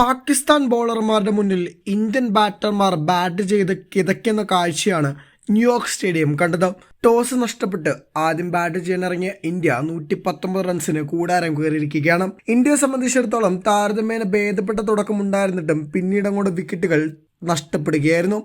പാകിസ്ഥാൻ ബോളർമാരുടെ മുന്നിൽ Indian ബാറ്റർമാർ bat ചെയ്ത് കിതയ്ക്കുന്ന കാഴ്ചയാണ് ന്യൂയോർക്ക് സ്റ്റേഡിയം കണ്ടത്. ടോസ് നഷ്ടപ്പെട്ട് ആദ്യം ബാറ്റ് ചെയ്യാനിറങ്ങിയ ഇന്ത്യ നൂറ്റി പത്തൊമ്പത് റൺസിന് കൂടാരം കയറിയിരിക്കുകയാണ്. ഇന്ത്യയെ സംബന്ധിച്ചിടത്തോളം താരതമ്യേന ഭേദപ്പെട്ട തുടക്കമുണ്ടായിരുന്നിട്ടും പിന്നീട് അങ്ങോട്ട് വിക്കറ്റുകൾ നഷ്ടപ്പെടുകയായിരുന്നു.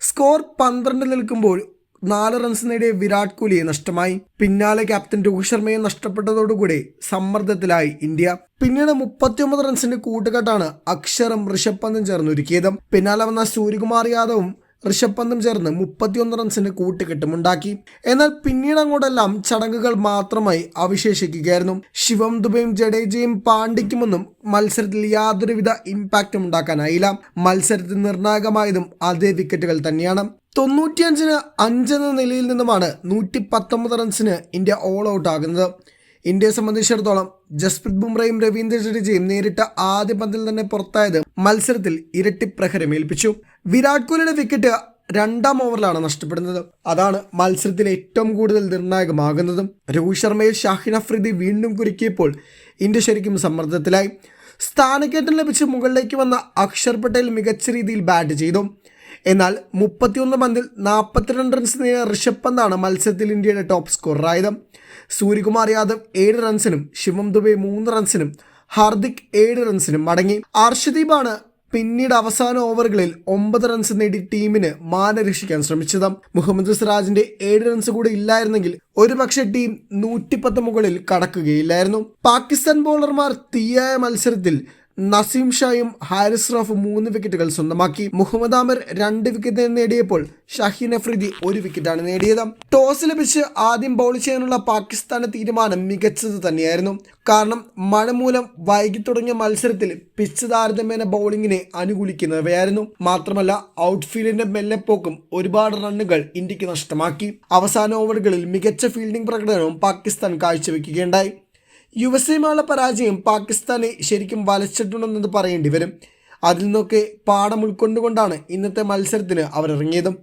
സ്കോർ പന്ത്രണ്ട് നിൽക്കുമ്പോൾ നാല് റൺസ് നേടിയ വിരാട് കോഹ്ലിയെ നഷ്ടമായി. പിന്നാലെ ക്യാപ്റ്റൻ രോഹിത് ശർമ്മയെ നഷ്ടപ്പെട്ടതോടുകൂടി സമ്മർദ്ദത്തിലായി ഇന്ത്യ. പിന്നീട് മുപ്പത്തിയൊമ്പത് റൺസിന്റെ കൂട്ടുകെട്ടാണ് അക്ഷറും ഋഷഭ് പന്തും ചേർന്ന് ഒരുക്കിയത്. പിന്നാലെ വന്ന സൂര്യകുമാർ യാദവും ഋഷഭ് പന്തും ചേർന്ന് മുപ്പത്തിയൊന്ന് റൺസിന്റെ കൂട്ടുകെട്ടും ഉണ്ടാക്കി. എന്നാൽ പിന്നീട് അങ്ങോട്ടെല്ലാം ചടങ്ങുകൾ മാത്രമായി അവശേഷിക്കുകയായിരുന്നു. ശിവം ദുബയും ജഡേജയും പാണ്ഡിക്കുമൊന്നും മത്സരത്തിൽ യാതൊരുവിധ ഇമ്പാക്റ്റും ഉണ്ടാക്കാനായില്ല. മത്സരത്തിൽ നിർണായകമായതും അതേ വിക്കറ്റുകൾ തന്നെയാണ്. തൊണ്ണൂറ്റിയഞ്ചിന് അഞ്ചെന്ന നിലയിൽ നിന്നുമാണ് നൂറ്റി പത്തൊമ്പത് റൺസിന് ഇന്ത്യ ഓൾ ഔട്ട് ആകുന്നത്. ഇന്ത്യയെ സംബന്ധിച്ചിടത്തോളം ജസ്പ്രീത് ബുംറയും രവീന്ദ്ര ജഡേജയും നേരിട്ട ആദ്യ പന്തിൽ തന്നെ പുറത്തായത് മത്സരത്തിൽ ഇരട്ടി പ്രഹരമേൽപ്പിച്ചു. വിരാട് കോഹ്ലിയുടെ വിക്കറ്റ് രണ്ടാം ഓവറിലാണ് നഷ്ടപ്പെടുന്നത്. അതാണ് മത്സരത്തിൽ ഏറ്റവും കൂടുതൽ നിർണായകമാകുന്നതും. രോഹിത് ശർമ്മയിൽ ഷാഹിൻ അഫ്രീദി വീണ്ടും കുരുക്കിയപ്പോൾ ഇന്ത്യ ശരിക്കും സമ്മർദ്ദത്തിലായി. സ്ഥാനക്കയറ്റം ലഭിച്ച് മുകളിലേക്ക് വന്ന അക്ഷർ പട്ടേൽ മികച്ച രീതിയിൽ ബാറ്റ് ചെയ്തു. എന്നാൽ മുപ്പത്തിയൊന്ന് പന്തിൽ നാൽപ്പത്തിരണ്ട് റൺസ് നേടിയ ഋഷഭ് പന്താണ് മത്സരത്തിൽ ഇന്ത്യയുടെ ടോപ്പ് സ്കോററായത് സൂര്യകുമാർ യാദവ് ഏഴ് റൺസിനും ശിവം ദുബെ മൂന്ന് റൺസിനും ഹാർദിക് ഏഴ് റൺസിനും മടങ്ങി. അർഷദീപാണ് പിന്നീട് അവസാന ഓവറുകളിൽ ഒമ്പത് റൺസ് നേടി ടീമിന് മാനരക്ഷിക്കാൻ ശ്രമിച്ചത്. മുഹമ്മദ് സിറാജിന്റെ ഏഴ് റൺസ് കൂടി ഇല്ലായിരുന്നെങ്കിൽ ഒരുപക്ഷെ ടീം നൂറ്റിപ്പത്ത് മുകളിൽ കടക്കുകയില്ലായിരുന്നു. പാകിസ്ഥാൻ ബോളർമാർ തീയായ മത്സരത്തിൽ നസീം ഷായും ഹാരിസ് റഫും മൂന്ന് വിക്കറ്റുകൾ സ്വന്തമാക്കി. മുഹമ്മദ് ആമിർ രണ്ട് വിക്കറ്റ് നേടിയപ്പോൾ ഷഹീൻ അഫ്രീദി ഒരു വിക്കറ്റാണ് നേടിയത്. ടോസ് ലഭിച്ച് ആദ്യം ബൗൾ ചെയ്യാനുള്ള പാകിസ്ഥാന്റെ തീരുമാനം മികച്ചത് തന്നെയായിരുന്നു. കാരണം മഴ മൂലം വൈകി തുടങ്ങിയ മത്സരത്തിൽ പിച്ച് താരതമ്യേന ബൗളിങ്ങിനെ അനുകൂലിക്കുന്നവയായിരുന്നു. മാത്രമല്ല ഔട്ട്ഫീൽഡിന്റെ മെല്ലെപ്പോക്കും ഒരുപാട് റണ്ണുകൾ ഇന്ത്യയ്ക്ക് നഷ്ടമാക്കി. അവസാന ഓവറുകളിൽ മികച്ച ഫീൽഡിംഗ് പ്രകടനവും പാകിസ്ഥാൻ കാഴ്ചവെക്കുകയുണ്ടായി. യു എസ് എയുമായുള്ള പരാജയം പാകിസ്ഥാനെ ശരിക്കും വലച്ചിട്ടുണ്ടെന്നത് പറയേണ്ടി വരും. അതിൽ നിന്നൊക്കെ പാഠം ഉൾക്കൊണ്ടുകൊണ്ടാണ് ഇന്നത്തെ മത്സരത്തിന് അവർ ഇറങ്ങിയതും